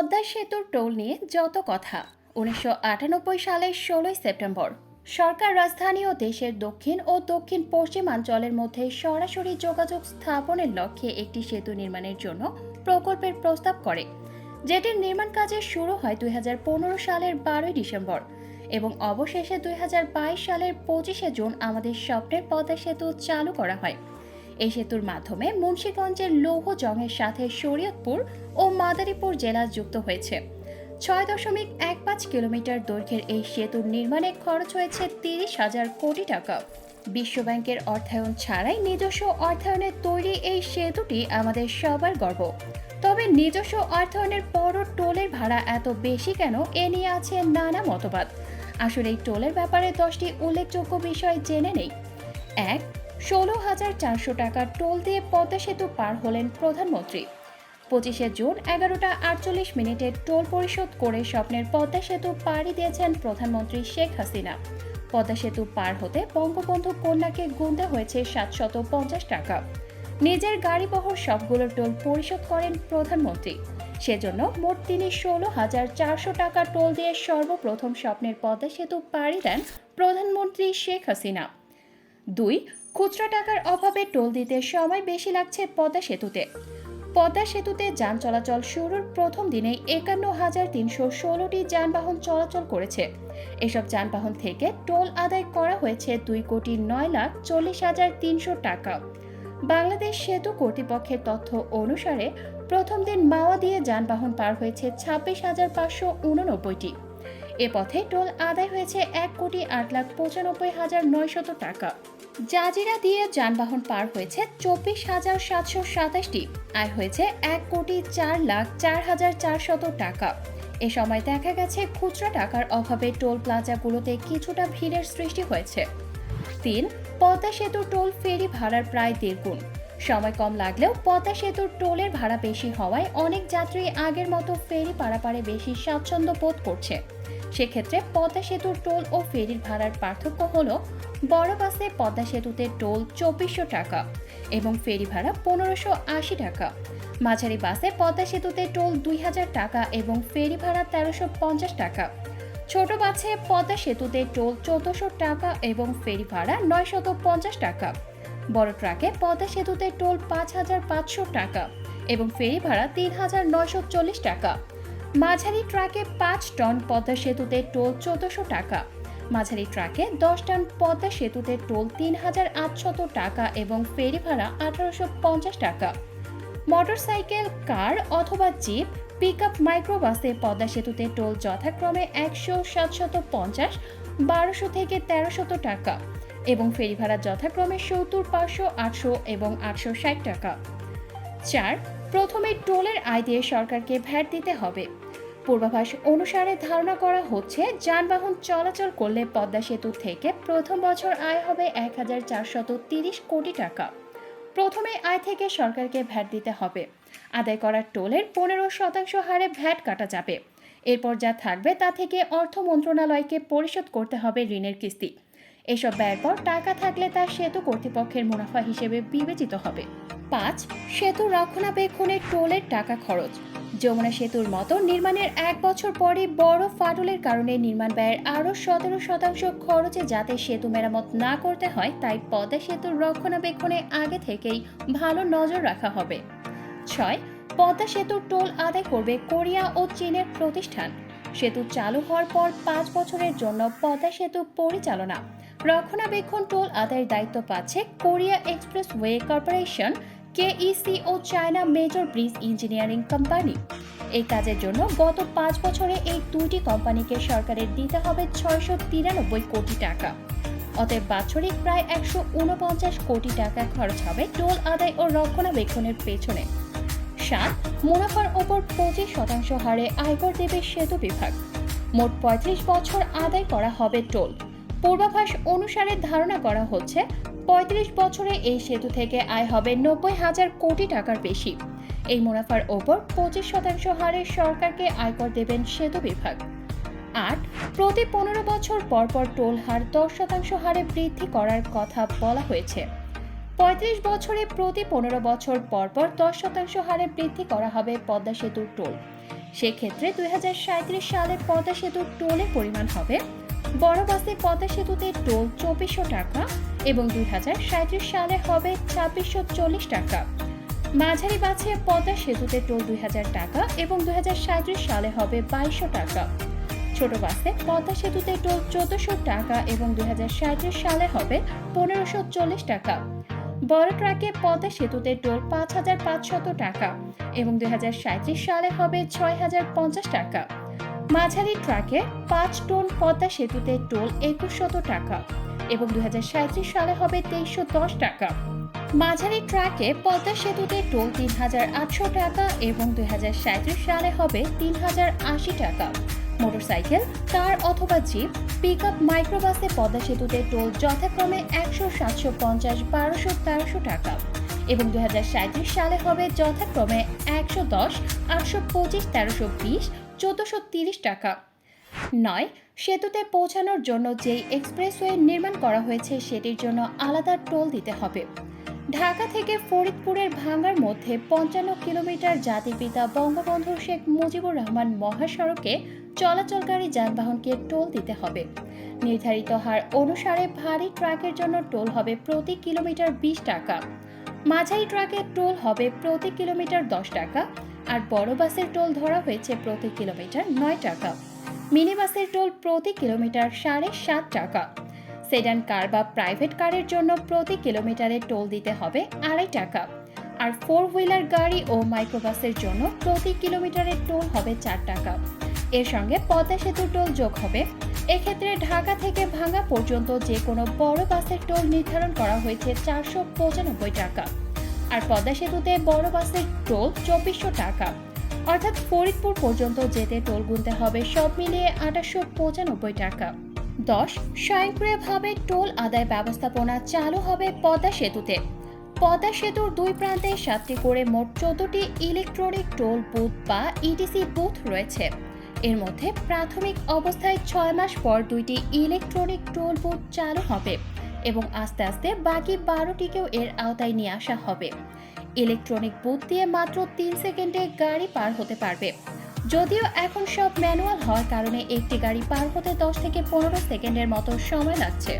পদ্মা সেতুর টোল নিয়ে যত কথা। উনিশশো আটানব্বই সালের ষোলোই সেপ্টেম্বর। সরকার রাজধানী ও দেশের দক্ষিণ ও দক্ষিণ পশ্চিমাঞ্চলের মধ্যে সরাসরি যোগাযোগ স্থাপনের লক্ষ্যে একটি সেতু নির্মাণের জন্য প্রকল্পের প্রস্তাব করে, যেটির নির্মাণ কাজের শুরু হয় দুই হাজার পনেরো সালের বারোই ডিসেম্বর এবং অবশেষে দুই হাজার বাইশ সালের পঁচিশে জুন আমাদের স্বপ্নের পদ্মা সেতু চালু করা হয়। এই সেতুর মাধ্যমে মুন্সীগঞ্জের লৌহ জংয়ের সাথে শরীয়তপুর ও মাদারীপুর জেলা যুক্ত হয়েছে। ছয় দশমিক এক পাঁচ কিলোমিটার দৈর্ঘ্যের এই সেতুর নির্মাণে খরচ হয়েছে তিরিশ হাজার কোটি টাকা। বিশ্বব্যাংকের অর্থায়ন ছাড়াই নিজস্ব অর্থায়নে তৈরি এই সেতুটি আমাদের সবার গর্ব। তবে নিজস্ব অর্থায়নের পরও টোলের ভাড়া এত বেশি কেন এ নিয়ে আছে নানা মতবাদ। আসলে এই টোলের ব্যাপারে দশটি উল্লেখযোগ্য বিষয় জেনে নেই। এক ষোলো হাজার চারশো টাকা টোল দিয়ে পদ্মা সেতু পার হলেন প্রধানমন্ত্রী। পঁচিশে জুন এগারোটা আটচল্লিশ মিনিটে টোল পরিশোধ করে স্বপ্নের পদ্মা সেতু পাড়ি দিয়েছেন প্রধানমন্ত্রী শেখ হাসিনা। পদ্মা সেতু পার হতে বঙ্গবন্ধু কন্যাকে গুনতে হয়েছে সাতশত পঞ্চাশ টাকা। নিজের গাড়িবহর সবগুলো টোল পরিশোধ করেন প্রধানমন্ত্রী। সেজন্য মোট তিনি ষোলো হাজার চারশো টাকা টোল দিয়ে সর্বপ্রথম স্বপ্নের পদ্মা সেতু পাড়ি দেন প্রধানমন্ত্রী শেখ হাসিনা। দুই খুচরা টাকার অভাবে টোল দিতে সময় বেশি লাগছে পদ্মা সেতুতে। পদ্মা সেতুতে যান চলাচল শুরুর প্রথম দিনে একান্ন হাজার তিনশো ষোলোটি যানবাহন চলাচল করেছে। এসব যানবাহন থেকে টোল আদায় করা হয়েছে দুই কোটি নয় লাখ চল্লিশ হাজার তিনশো টাকা। বাংলাদেশ সেতু কর্তৃপক্ষের তথ্য অনুসারে প্রথম দিন মাওয়া দিয়ে যানবাহন পার হয়েছে ছাব্বিশ হাজার পাঁচশো উননব্বইটি। এ পথে টোল আদায় হয়েছে এক কোটি আট লাখ পঁচানব্বই হাজার নয়শত টাকা। জাজিরা দিয়ে যানবাহন পার হয়েছে চব্বিশ হাজার সাতশো সাতাশটি। আয় হয়েছে এক কোটি চার লাখ চার হাজার চারশত টাকা। এ সময় দেখা গেছে খুচরা টাকার অভাবে টোল প্লাজাগুলোতে কিছুটা ভিড়ের সৃষ্টি হয়েছে। তিন, পদ্মা সেতুর টোল ফেরি ভাড়ার প্রায় দেড়গুণ সময় কম লাগলেও পদ্মা সেতুর টোলের ভাড়া বেশি হওয়ায় অনেক যাত্রী আগের মতো ফেরি পারাপারে বেশি স্বাচ্ছন্দ্য বোধ করছে। সেক্ষেত্রে পদ্মা সেতুর টোল ও ফেরির ভাড়ার পার্থক্য হল, বড় বাসে পদ্মা সেতুতে টোল চব্বিশশো টাকা এবং ফেরি ভাড়া পনেরোশো আশি টাকা। মাঝারি বাসে পদ্মা সেতুতে টোল দুই হাজার টাকা এবং ফেরি ভাড়া তেরোশো পঞ্চাশ টাকা। ছোট বাসে পদ্মা সেতুতে টোল চোদ্দশো টাকা এবং ফেরি ভাড়া নয়শত পঞ্চাশ টাকা। বড় ট্রাকে পদ্মা সেতুতে টোল পাঁচ হাজার পাঁচশো টাকা এবং ফেরি ভাড়া তিন হাজার নয়শো চল্লিশ টাকা। মাঝারি ট্রাকে পাঁচ টন পদ্মা সেতুতে টোল চোদ্দশো টাকা। মাঝারি ট্রাকে দশ টন পদ্মা সেতুতে টোল তিন হাজার আটশত টাকা এবং ফেরি ভাড়া আঠারোশো পঞ্চাশ টাকা। মোটরসাইকেল, কার অথবা জিপ পিক আপ মাইক্রোবাসে পদ্মা সেতুতে টোল যথাক্রমে একশো সাতশত পঞ্চাশ, বারোশো থেকে তেরোশত টাকা এবং ফেরি ভাড়া যথাক্রমে সত্তর, পাঁচশো, আটশো এবং আটশো ষাট টাকা। চার প্রথমে টোলের আয় দিয়ে সরকারকে ভ্যাট দিতে হবে। পূর্বাভাস অনুসারে ধারণা করা হচ্ছে, যানবাহন চলাচল করলে পদ্মা সেতু থেকে প্রথম বছর আয় হবে এক হাজার চারশত তিরিশ কোটি টাকা। প্রথমে আয় থেকে সরকারকে ভ্যাট দিতে হবে। আদায় করা টোলের পনেরো শতাংশ হারে ভ্যাট কাটা যাবে। এরপর যা থাকবে তা থেকে অর্থ মন্ত্রণালয়কে পরিশোধ করতে হবে ঋণের কিস্তি। এসব ব্যয়ের পর টাকা থাকলে তা সেতু কর্তৃপক্ষের মুনাফা হিসেবে বিবেচিত হবে। পাঁচ, সেতু রক্ষণাবেক্ষণে টোলের টাকা খরচ। যমুনা সেতুর মতো নির্মাণের এক বছর পরে বড় ফাটলের কারণে নির্মাণ ব্যয়ের আরও সতেরো শতাংশ খরচে যাতে সেতু মেরামত না করতে হয়, তাই পদ্মা সেতুর রক্ষণাবেক্ষণে আগে থেকেই ভালো নজর রাখা হবে। ছয়, পদ্মা সেতুর টোল আদায় করবে কোরিয়া ও চীনের প্রতিষ্ঠান। সেতু চালু হওয়ার পর পাঁচ বছরের জন্য পদ্মা সেতু পরিচালনা রক্ষণাবেক্ষণ টোল আদায়ের দায়িত্ব পাচ্ছে Korea expressway corporation KEC ও China major bridge engineering company এই কাজের জন্য গত পাঁচ বছরে এই দুইটি কোম্পানিকে সরকারের দিতে হবে ছয়শো তিরানব্বই কোটি টাকা। অতএব বাৎসরিক প্রায় একশো উনপঞ্চাশ কোটি টাকা খরচ হবে টোল আদায় ও রক্ষণাবেক্ষণের পেছনে। সাত, মুনাফার ওপর পঁচিশ শতাংশ হারে আয়কর দেবে সেতু বিভাগ। মোট পঁয়ত্রিশ বছর আদায় করা হবে টোল পূর্বাভাস অনুসারে ধারণা করা হচ্ছে পঁয়ত্রিশ বছরে এই সেতু থেকে আয় হবে নব্বই হাজার কোটি টাকার বেশি। এই মুনাফার ওপর পঁচিশ শতাংশ হারে সরকারকে আয়কর দেবেন সেতু বিভাগ। আট, প্রতি পনেরো বছর পর পর টোল হার দশ শতাংশ হারে বৃদ্ধি করার কথা বলা হয়েছে। পঁয়ত্রিশ বছরে প্রতি পনেরো বছর পর পর দশ শতাংশ হারে বৃদ্ধি করা হবে পদ্মা সেতুর টোল। সেক্ষেত্রে দুই হাজার সাঁইত্রিশ সালে পদ্মা সেতুর টোলের পরিমাণ হবে বড় বাসে পদ্মা সেতুতে টোল চব্বিশশো টাকা এবং দুই হাজার সাঁত্রিশ সালে হবে ছাব্বিশশো চল্লিশ টাকা। মাঝারি বাসে পদ্মা সেতুতে টোল দুই হাজার টাকা এবং দুই হাজার সাঁত্রিশ সালে হবে বাইশশো টাকা। ছোট বাসে পদ্মা সেতুতে টোল চোদ্দশো টাকা এবং দুই হাজার সাঁত্রিশ সালে হবে পনেরোশো চল্লিশ টাকা। বড় ট্রাকে পদ্মা সেতুতে টোল পাঁচ হাজার পাঁচশত টাকা এবং দুই হাজার সাঁত্রিশ সালে হবে ছয় হাজার পঞ্চাশ টাকা। মাঝারি ট্রাকে পাঁচ টন পদ্মা সেতুতে টোল একুশশত টাকা এবং দুই সালে হবে তেইশশো দশ টাকা। মাঝারি ট্রাকে পদ্মা সেতুতে টোল তিন হাজার আটশো টাকা এবং দুই সালে হবে তিন হাজার আশি টাকা। মোটরসাইকেল, কার অথবা জিপ পিক আপ মাইক্রোবাসে পদ্মা সেতুতে টোল যথাক্রমে একশো সাতশো পঞ্চাশ, বারোশো, তেরোশো টাকা এবং দুই সালে হবে যথাক্রমে একশো দশ, আটশো পঁচিশ, তেরোশো বিশ চোদ্দোশো টাকা। নয়, সেতুতে পৌঁছানোর জন্য যেই এক্সপ্রেসওয়ে নির্মাণ করা হয়েছে সেটির জন্য আলাদা টোল দিতে হবে। ঢাকা থেকে ফরিদপুরের ভাঙ্গার মধ্যে পঞ্চান্ন কিলোমিটার জাতিপিতা বঙ্গবন্ধু শেখ মুজিবুর রহমান মহাসড়কে চলাচলকারী যানবাহনকে টোল দিতে হবে। নির্ধারিত হার অনুসারে ভারী ট্রাকের জন্য টোল হবে প্রতি কিলোমিটার বিশ টাকা। মাঝারি ট্রাকের টোল হবে প্রতি কিলোমিটার দশ টাকা। আর বড় বাসের টোল ধরা হয়েছে প্রতি কিলোমিটার নয় টাকা। মিনি বাসের টোল প্রতি কিলোমিটার সাড়ে সাত টাকা। সেডান কার বা প্রাইভেট কারের জন্য প্রতি কিলোমিটারে টোল দিতে হবে আড়াই টাকা। আর ফোর হুইলার গাড়ি ও মাইক্রোবাসের জন্য প্রতি কিলোমিটারে টোল হবে চার টাকা। এর সঙ্গে পদ্মা সেতু টোল যোগ হবে। এক্ষেত্রে ঢাকা থেকে ভাঙ্গা পর্যন্ত যে কোনো বড় বাসের টোল নির্ধারণ করা হয়েছে চারশো পঁচানব্বই টাকা। আর পদ্মা সেতুতে বড় বাসের টোল চব্বিশশো টাকা। অর্থাৎ ফরিদপুর পর্যন্ত যেতে টোল গুনতে হবে সব মিলিয়ে আঠাশশো পঁচানব্বই টাকা। দশ, স্বয়ংক্রিয়ভাবে টোল আদায় ব্যবস্থাপনা চালু হবে পদ্মা সেতুতে। পদ্মা সেতুর দুই প্রান্তে সাতটি করে মোট চোদ্দটি ইলেকট্রনিক টোল বুথ বা ইটিসি বুথ রয়েছে। এর মধ্যে প্রাথমিক অবস্থায় ছয় মাস পর দুইটি ইলেকট্রনিক টোল বুথ চালু হবে। এবং আস্তে আস্তে বাকি বারোটিকেও এর আওতায় নিয়ে আসা হবে। ইলেকট্রনিক বুথ দিয়ে মাত্র তিন সেকেন্ডে গাড়ি পার হতে পারবে। যদিও এখন সব ম্যানুয়াল হওয়ার কারণে একটি গাড়ি পার হতে দশ থেকে পনেরো সেকেন্ডের মতো সময় লাগছে।